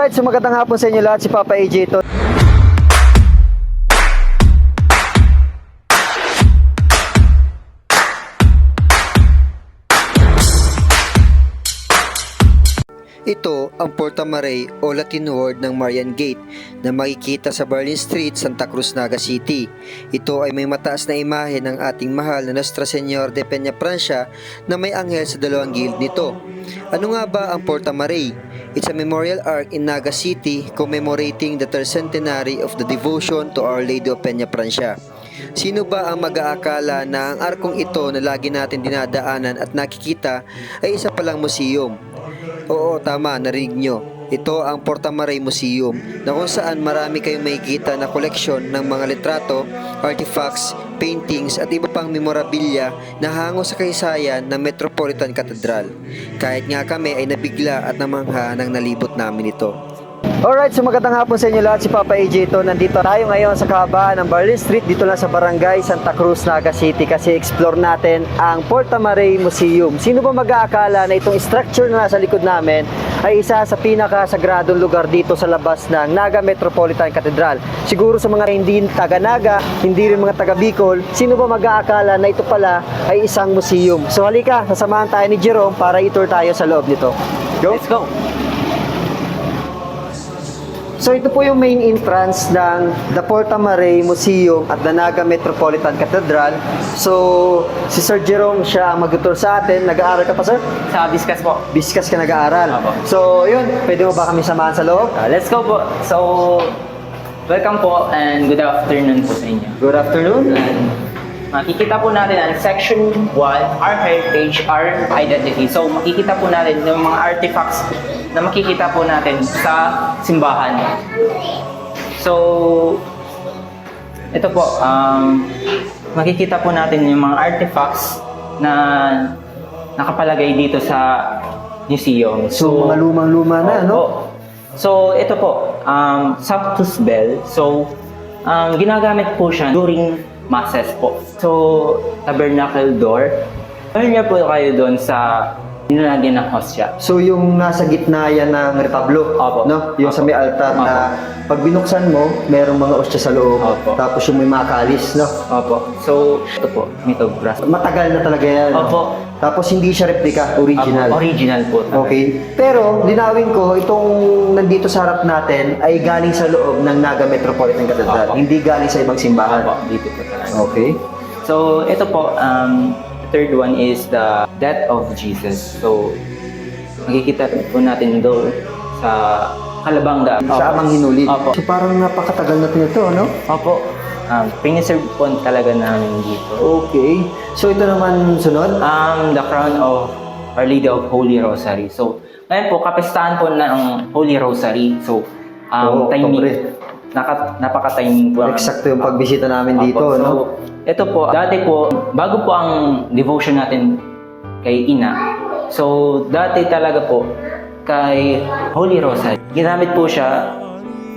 Alright, so magandang hapon sa inyo lahat. Si Papa AJ ito. Ito ang Porta Maray o Latin word ng Marian Gate na makikita sa Berlin Street, Santa Cruz, Naga City. Ito ay may mataas na imahe ng ating mahal na Nuestra Señor de Peña Francia na may anghel sa dalawang gilid nito. Ano nga ba ang Porta Maray? It's a memorial arch in Naga City commemorating the third centenary of the devotion to Our Lady of Peña Francia. Sino ba ang mag-aakala na ang arkong ito na lagi natin dinadaanan at nakikita ay isa palang museum? Oo, tama, narinig nyo. Ito ang Porta Maray Museum na kung saan marami kayong makikita na koleksyon ng mga litrato, artifacts, paintings at iba pang memorabilia na hango sa kaysayan ng Metropolitan Cathedral. Kahit nga kami ay nabigla at namangha nang nalibot namin ito. Alright, so magandang hapon sa inyo lahat. Si Papa AJ ito. Nandito tayo ngayon sa kahabaan ng Berlin Street dito lang sa Barangay Santa Cruz, Naga City kasi explore natin ang Porta Maray Museum. Sino ba mag-aakala na itong structure na nasa likod namin ay isa sa pinakasagradong lugar dito sa labas ng Naga Metropolitan Cathedral. Siguro sa mga hindi taga-Naga, hindi rin mga taga-Bicol, sino ba mag-aakala na ito pala ay isang museum? So halika, sasamahan tayo ni Jerome para i-tour tayo sa loob nito. Go! Let's go. So ito po yung main entrance ng The Porta Maray Museum at the Naga Metropolitan Cathedral. So si Sir Jerome siya ang mag-tour sa atin. Nag-aaral ka pa sir? Sa discuss po. Biskas ka nag-aaral. Apo. So yun, pwede mo ba kami samahan sa loob? Uh, let's go po. So, welcome po and good afternoon po sa inyo. Good afternoon. And makikita po natin ang section 1, our heritage, our identity. So, makikita po natin yung mga artifacts na makikita po natin sa simbahan. So, ito po, um, makikita po natin yung mga artifacts na nakapalagay dito sa museum. So mga lumang-luma na, no? Opo. So, ito po, um, Sanctus Bell. So, um, ginagamit po siya during masses po. So, tabernacle door. Meron niya po kayo doon sa nilalagyan ng hostya. So yung nasa gitna yan ng retablo, Opo. no? Yung sa Opo. may altar na pag binuksan mo, merong mga ostya sa loob. Opo. Tapos yung may mga kalis, no? Opo. So, ito po, mito brass. Matagal na talaga yan. no? Opo. Tapos hindi siya replika, original. Opo, original po. talaga. Okay. Pero, linawin ko, itong nandito sa harap natin ay galing sa loob ng Naga Metropolitan Cathedral. Opo. Hindi galing sa ibang simbahan. Opo, dito po talaga. Okay. So, ito po, um, third one is the death of Jesus. So, makikita po natin doon sa Kalabanga. Siya amang hinuli. Opo. So, parang napakatagal na ito, no? Opo. Um, piniserve po talaga namin dito. Okay. So, ito naman sunod. Um, the crown of Our Lady of Holy Rosary. So, ngayon po, kapistahan po ng Holy Rosary. So, um, Oo, timing. pobre. Naka, napaka-timing po. ang- Eksakto yung pagbisita namin dito, Opo. So, no? ito po, dati po, bago po ang devotion natin kay Ina, so dati talaga po, kay Holy Rosary, ginamit po siya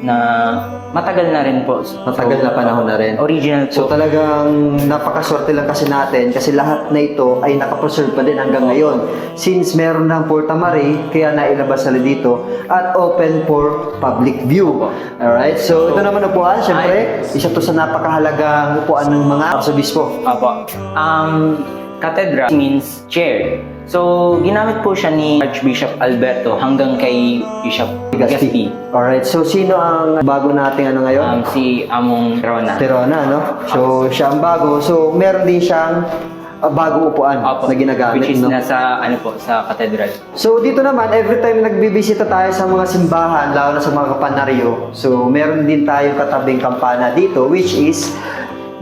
na matagal na rin po. So, Matagal na panahon na rin. Original So po. talagang napakaswerte lang kasi natin kasi lahat na ito ay nakapreserve pa din hanggang ngayon. Since meron ng Porta Maray, kaya nailabas na dito at open for public view. Alright, so ito naman upuan, syempre, isa to sa napakahalagang upuan ng mga arsobispo. Apo. Um, cathedral means chair. So, ginamit po siya ni Archbishop Alberto hanggang kay Bishop Gaspi. Alright, so sino ang bago nating ano ngayon? Um, si Among Rona. Terona, no? So siya ang bago. So meron din siyang uh, bago upuan Apo. na ginagamit, Which is no? nasa, ano po, sa cathedral. So dito naman, every time nagbibisita tayo sa mga simbahan, lalo na sa mga kapanaryo, so meron din tayong katabing kampana dito, which is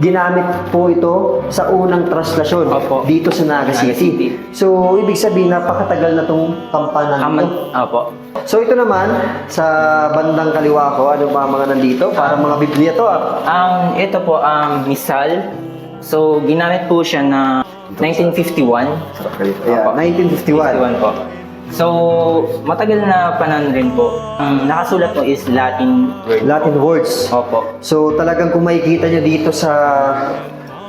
ginamit po ito sa unang translasyon Opo. dito sa Naga City. City. So, ibig sabihin, napakatagal na itong kampana Kaman, nito. apo. So, ito naman, sa bandang kaliwa ko, ano ba ang mga nandito? Para mga Biblia to ah. Um, ito po, um, misal. So, ginamit po siya na 1951. Yeah, Opo. 1951. 51 po. So, matagal na panan rin po. Ang nakasulat po is Latin word. Latin words. Opo. So talagang kung makikita nyo dito sa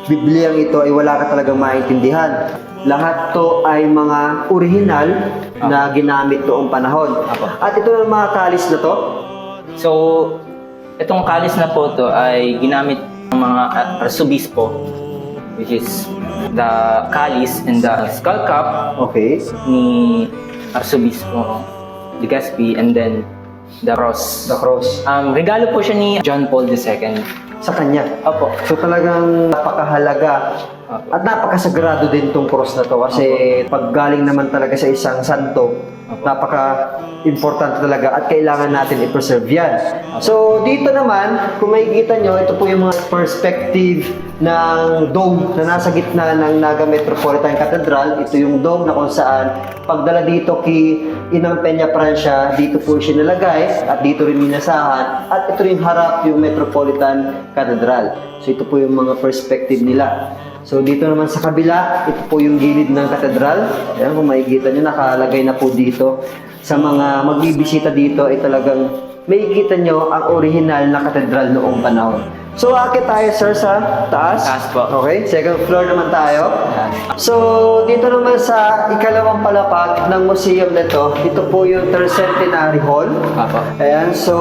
Bibliang ito ay wala ka talagang maintindihan. lahat to ay mga original na ginamit noong panahon. Apo. At ito ng mga kalis na to, So, itong kalis na po to ay ginamit ng mga uh, arsubispo, which is the kalis and the skull cap okay, ni Arsobispo Legazpi and then the cross. the cross, Um, regalo po siya ni John Paul II. sa kanya. Opo. So talagang napakahalaga Opo. at napakasagrado din tong cross na to kasi pag galing naman talaga sa isang santo, napaka-importante talaga at kailangan natin i-preserve yan. So dito naman, kung makikita nyo, ito po yung mga perspective ng dome na nasa gitna ng Naga Metropolitan Cathedral. Ito yung dome na kung saan pagdala dito kay Inang Peña Francia, dito po siya nilagay at dito rin minasahan at ito rin harap yung Metropolitan Cathedral. So ito po yung mga perspective nila. So dito naman sa kabila, ito po yung gilid ng katedral. Ayan, kung makikita nyo, nakalagay na po dito. Sa mga magbibisita dito ay talagang makikita nyo ang original na katedral noong panahon. So akit tayo sir sa taas. Taas po. Okay, second floor naman tayo. So dito naman sa ikalawang palapag ng museum na to, ito po yung third centenary hall. Opo. Ayan, so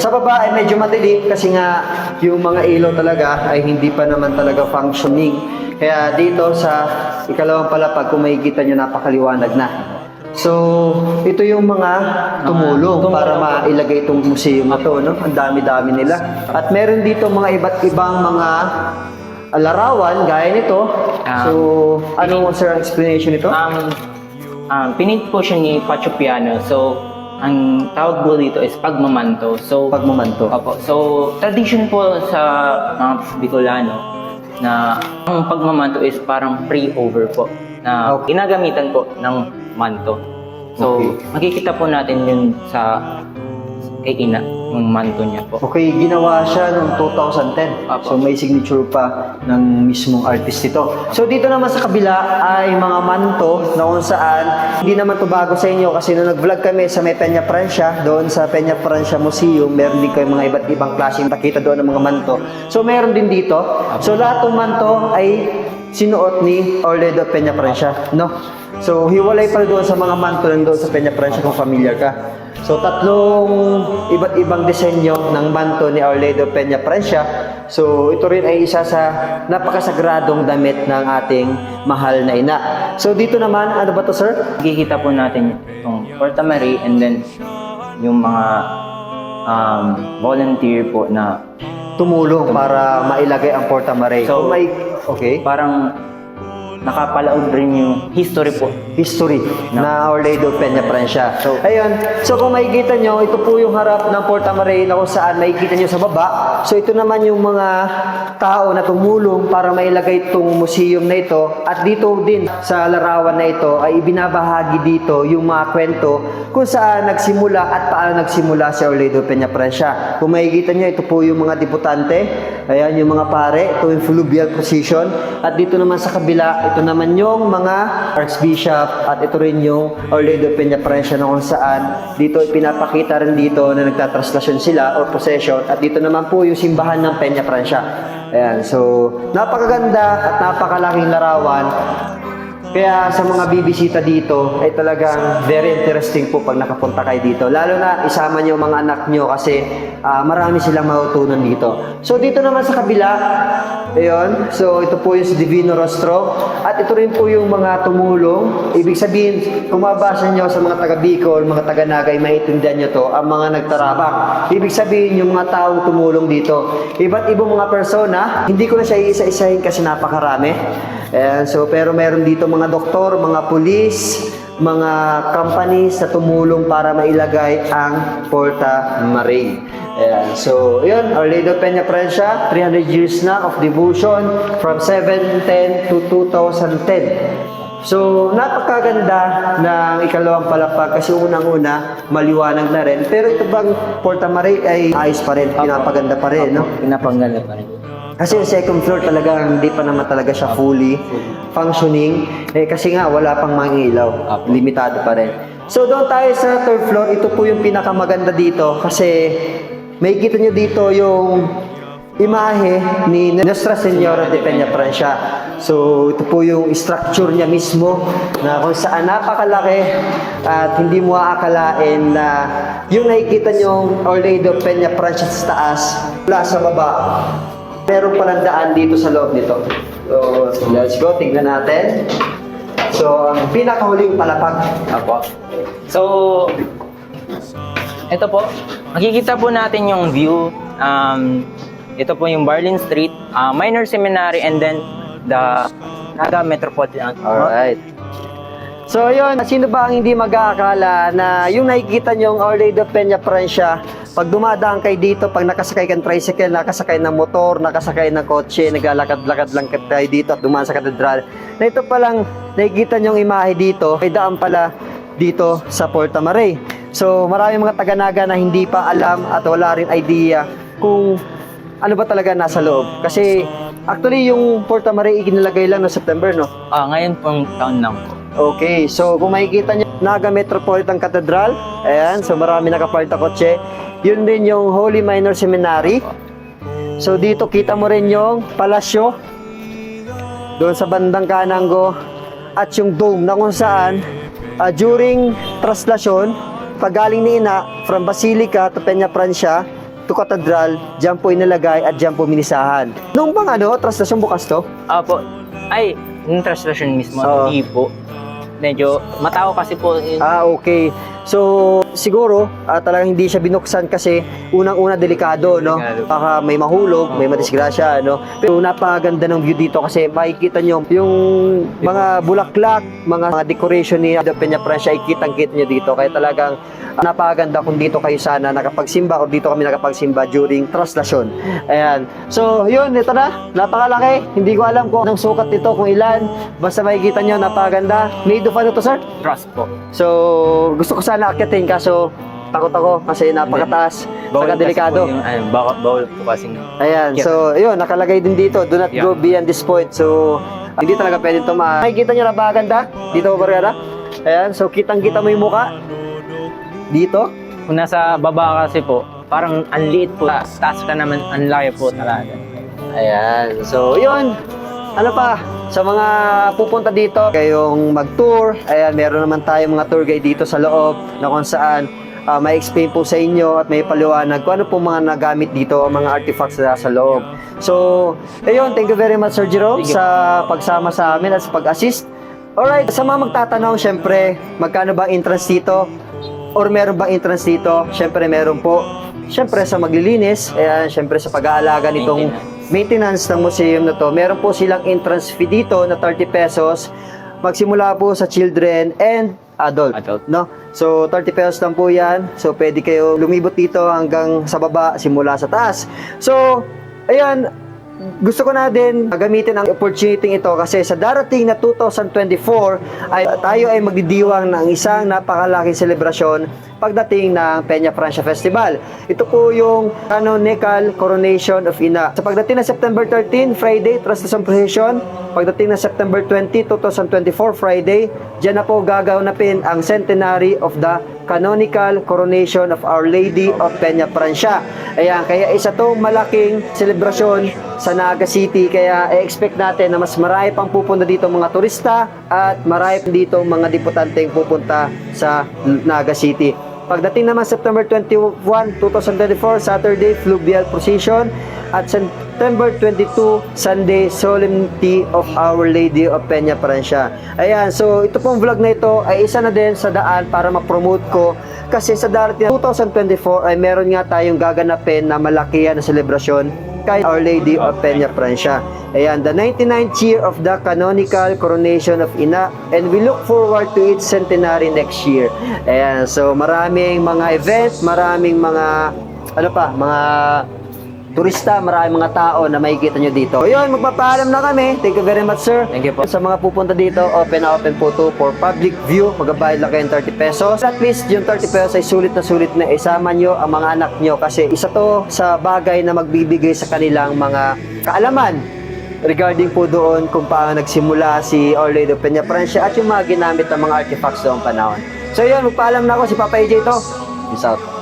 sa baba ay medyo madilim kasi nga yung mga ilaw talaga ay hindi pa naman talaga functioning. Kaya dito sa ikalawang palapag, kung makikita nyo, napakaliwanag na. So, ito yung mga tumulong tumulong para mailagay itong museum na to, no? Ang dami-dami nila. At meron dito mga iba't ibang mga larawan gaya nito. Ah. so, ano sir ang explanation nito? Um, um, pinint po siya ni Pacho Piano. So, ang tawag po dito is pagmamanto. So, Pagmamanto. Opo. So, tradition po sa mga Bicolano na ang pagmamanto is parang pre-over po na Okay. ginagamitan po ng manto. So, Okay. makikita po natin yun sa kay Ina, yung manto niya po. Okay, ginawa siya noong 2010. Apo. So may signature pa ng mismong artist ito. So dito naman sa kabila ay mga manto na kung saan hindi naman to bago sa inyo kasi nung nag-vlog kami sa may Peña Francia, doon sa Peña Francia Museum, meron din kayo mga iba't ibang klaseng nakita doon ng mga manto. So meron din dito. So lahat ng manto ay sinuot ni Orledo Peña Francia, no? So hiwalay pa doon sa mga manto nandoon sa Peña Francia kung familiar ka. So tatlong iba't ibang disenyo ng manto ni Orledo Peña Francia. So ito rin ay isa sa napakasagradong damit ng ating mahal na ina. So dito naman, ano ba to sir? Makikita po natin itong Porta Marie and then yung mga um, volunteer po na Tumulong para mailagay ang Porta Mare. So, may, okay, parang nakapalaod rin yung history po. history na Orledo Peña Francia. So, ayun. So, kung makikita nyo, ito po yung harap ng Porta Mare na kung saan makikita nyo sa baba. So, ito naman yung mga tao na tumulong para mailagay itong museum na ito. At dito din sa larawan na ito ay ibinabahagi dito yung mga kwento kung saan nagsimula at paano nagsimula si Orledo Peña Francia. Kung makikita nyo, ito po yung mga debutante. Ayan, yung mga pare. Ito yung fluvial procession. At dito naman sa kabila, ito naman yung mga archbishop at ito rin yung Orledo Peña Francia na kung saan dito pinapakita rin dito na nagtatranslasyon sila or procession at dito naman po yung simbahan ng Peña Francia. Ayan, so napakaganda at napakalaking larawan. Kaya sa mga bibisita dito ay talagang very interesting po pag nakapunta kayo dito. Lalo na isama niyo mga anak niyo kasi ah, marami silang matutunan dito. So dito naman sa kabila, ayun, so ito po yung si Divino Rostro at ito rin po yung mga tumulong. Ibig sabihin, kung mabasa niyo sa mga taga Bicol, mga taga Nagay, maiintindihan niyo to, ang mga nagtarabak. Ibig sabihin, yung mga taong tumulong dito. Iba't ibang mga persona, hindi ko na siya iisa-isahin kasi napakarami. Ayan, so pero meron dito mga doktor, mga pulis, mga companies na tumulong para mailagay ang Porta Mare. Ayan, so yun, Orledo Peña Francia, 300 years na of devotion from 710 to 2010. So, napakaganda ng ikalawang palapag kasi unang-una, maliwanag na rin. Pero ito bang Porta Mare ay ayos pa rin, pinapaganda pa rin, no? Pinapangala pa rin. Kasi yung second floor talaga hindi pa naman talaga siya fully functioning. Eh, kasi nga wala pang mga ilaw. Limitado pa rin. So doon tayo sa third floor. Ito po yung pinakamaganda dito kasi may kita nyo dito yung imahe ni Nuestra Señora de Peña Francia. So, ito po yung structure niya mismo na kung saan napakalaki at hindi mo aakalain na yung nakikita Lady of Peña Francia sa taas, mula sa baba, meron palang daan dito sa loob nito. So, let's go, tignan natin. So, ang pinakahuling palapag. Apo. So, ito po. Makikita po natin yung view. Um, ito po yung Barlin Street, uh, Minor Seminary, and then the Naga Metropolitan. Alright. So yun, sino ba ang hindi mag-aakala na yung nakikita nyong Our Lady of Peña Francia, pag dumadaan kayo dito, pag nakasakay kang tricycle, nakasakay ng motor, nakasakay ng kotse, naglalakad-lakad lang kayo dito at dumaan sa katedral, na ito palang nakikita nyong imahe dito, ay daan pala dito sa Porta Maray. So maraming mga taga-naga na hindi pa alam at wala rin idea kung ano ba talaga nasa loob. Kasi actually yung Porta Maray ikinalagay lang no September, no? Ah, ngayon pong taon lang po. Okay, so kung makikita nyo, Naga Metropolitan Cathedral, ayan, so marami nakapark na kotse. Yun din yung Holy Minor Seminary. So dito kita mo rin yung palasyo, doon sa bandang kananggo, at yung dome na kung saan, ah, during traslasyon, pag galing ni Ina, from Basilica to Peña Francia, to Cathedral, dyan po inilagay at dyan po minisahan. Noong bang ano, traslasyon bukas to? Apo. Ay, yung translation mismo, Oo. hindi po. Medyo matao kasi po yun. Ah, okay. So, siguro, ah, talagang hindi siya binuksan kasi unang-una delikado, no? Baka may mahulog, may madisgrasya, no? Pero napakaganda ng view dito kasi makikita nyo yung mga bulaklak, mga, mga decoration ni The Peña Francia, ay kitang-kita nyo dito. Kaya talagang ah, napakaganda kung dito kayo sana nakapagsimba o dito kami nakapagsimba during traslasyon. Ayan. So, yun, ito na. Napakalaki. Hindi ko alam kung anong sukat nito, kung ilan. Basta makikita nyo, napakaganda. Made of ano to, sir? Trust po. So, gusto ko sana akyatin kaso takot ako kasi napakataas, saka kasi delikado. po yung, ay, bawal, bawal po kasing Ayan, so yun, nakalagay din dito, do not Yeah. go beyond this point. So, hindi talaga pwede ito ma... Nakikita nyo napakaganda? Dito, Barriera? Ayan, so kitang-kita mo yung muka. Dito. Kung nasa baba kasi po, parang ang liit po. Ta- Taas ka naman, ang laki po talaga. Ayan, so yun. Ano pa, sa mga pupunta dito, kayong mag-tour, ayan, meron naman tayong mga tour guide dito sa loob na kung saan ah, may explain po sa inyo at may paliwanag kung ano po mga nagamit dito, ang mga artifacts na sa loob. So, ayun, thank you very much Sir Jerome sa pagsama sa amin at sa pag-assist. Alright, sa mga magtatanong, syempre, magkano ba entrance dito? Or meron bang entrance dito? Syempre, meron po. Syempre, sa maglilinis, ayan, syempre sa pag-aalaga nitong maintenance ng museum na to, meron po silang entrance fee dito na 30 pesos. Magsimula po sa children and adult. Adult. No? So, 30 pesos lang po yan. So, pwede kayo lumibot dito hanggang sa baba, simula sa taas. So, ayan, gusto ko na din gamitin ang opportunity ito kasi sa darating na 2024 ay tayo ay magdidiwang ng isang napakalaking selebrasyon pagdating ng Peña Francia Festival. Ito po yung canonical coronation of Ina. Sa pagdating ng September 13, Friday, Trastasang Procession. Pagdating ng September 20, 2024, Friday, dyan na po gagawanapin ang centenary of the canonical coronation of Our Lady of Peña Francia. Ayan, kaya isa tong malaking selebrasyon sa Naga City. Kaya expect natin na mas marami pang pupunta dito mga turista at marami dito mga diputanteng pupunta sa Naga City. Pagdating naman September 21, 2024, Saturday, Fluvial Procession. At September 22, Sunday, Solemnity of Our Lady of Peña Francia. Ayan, so ito pong vlog na ito ay isa na din sa daan para ma-promote ko. Kasi sa darating na 2024 ay meron nga tayong gaganapin na malakihan na selebrasyon kay Our Lady of Peña Francia. Ayan, the 99th year of the canonical coronation of Ina and we look forward to its centenary next year. Ayan, so maraming mga event, maraming mga ano pa, mga turista, maraming mga tao na makikita nyo dito. So yun, magpapaalam na kami. Thank you very much, sir. Thank you po. Sa mga pupunta dito, open na open po to for public view. Magabayad lang kayo ng 30 pesos. At least yung 30 pesos ay sulit na sulit na isama nyo ang mga anak nyo kasi isa to sa bagay na magbibigay sa kanilang mga kaalaman regarding po doon kung paano nagsimula si Our Lady of Peña Francia at yung mga ginamit ng mga artifacts doong panahon. So yun, magpaalam na ako si Papa AJ to. Peace out.